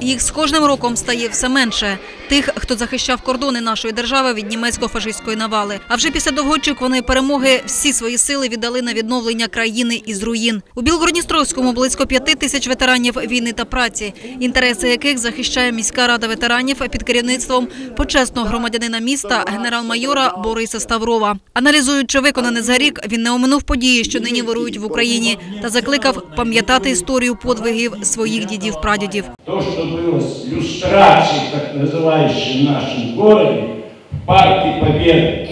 Їх з кожним роком стає все менше. Тих, хто захищав кордони нашої держави від німецько-фашистської навали. А вже після довгоочікуваної перемоги всі свої сили віддали на відновлення країни із руїн. У Білгородністровському близько п'яти тисяч ветеранів війни та праці, інтереси яких захищає міська рада ветеранів під керівництвом почесного громадянина міста генерал-майора Бориса Ставрова. Аналізуючи виконане за рік, він не оминув події, що нині вирують в Україні, та закликав пам'ятати історію подвигів своїх дідів-прадідів. То, что было с люстрацией, так называющей в нашем городе, в Парке Победы,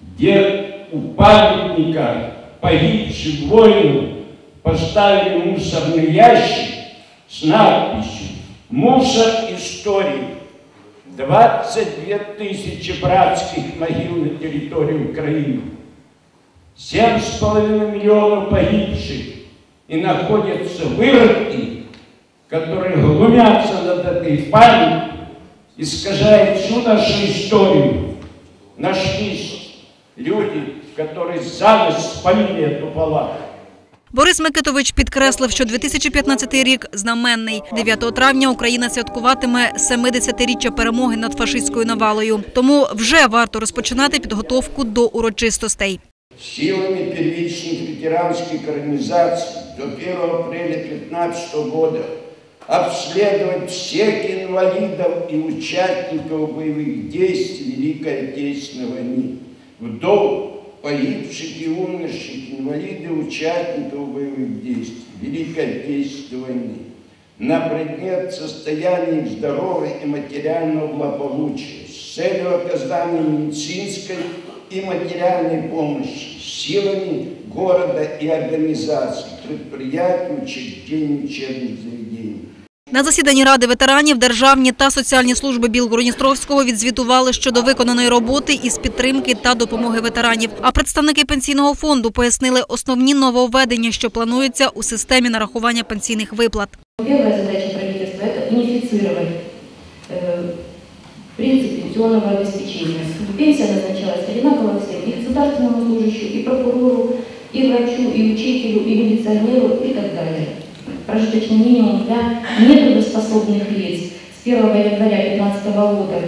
где у памятника погибшим воинам поставили мусорный ящик с надписью «Мусор истории». 22 тысячи братских могил на территории Украины. Семь с половиной миллионов погибших и находятся которые глумятся над этой памятью, искажают всю нашу историю. Нашлись люди, которые за ночь спалили эту палатку. Борис Микитович підкреслив, що 2015 рік знаменний. 9 травня Україна святкуватиме 70-річчя перемоги над фашистською навалою. Тому вже варто розпочинати підготовку до урочистостей. Силами первичных ветеранских организаций до 1 апреля 2015 года обследовать всех инвалидов и участников боевых действий Великой Отечественной войны, вдов, погибших и умерших, инвалидов, участников боевых действий Великой Отечественной войны, на предмет состояния их здоровья и материального благополучия с целью оказания медицинской и материальной помощи силами города и организаций, предприятий, учреждений, учебных заведений. На засіданні Ради ветеранів державні та соціальні служби Білгородністровського відзвітували щодо виконаної роботи із підтримки та допомоги ветеранів. А представники пенсійного фонду пояснили основні нововведення, що плануються у системі нарахування пенсійних виплат. Первая задача правительства – это унифицировать э, принцип пенсионного обеспечения. Чтобы Пенсия назначалась одинаково всем, и государственному служащему, и прокурору, и врачу, и учителю, и милиционеру, и так далее. Прожиточный минимум для нетрудоспособных лиц с 1 января 2015 года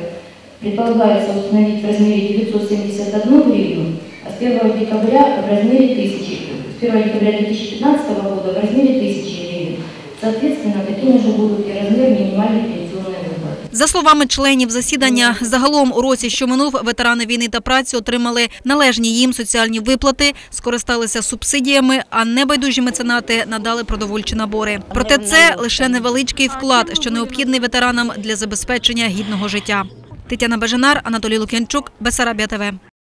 предполагается установить в размере 971 гривну, а с 1 декабря в размере 1000, с 1 декабря 2015 года в размере 1000 гривен. Соответственно, такими же будут и размер минимальной выплаты. За словами членів засідання, загалом у році, що минув, ветерани війни та праці отримали належні їм соціальні виплати, скористалися субсидіями, а небайдужі меценати надали продовольчі набори. Проте це лише невеличкий вклад, що необхідний ветеранам для забезпечення гідного життя. Тетяна Бажанар, Анатолій Лук'янчук, Бесарабія ТВ.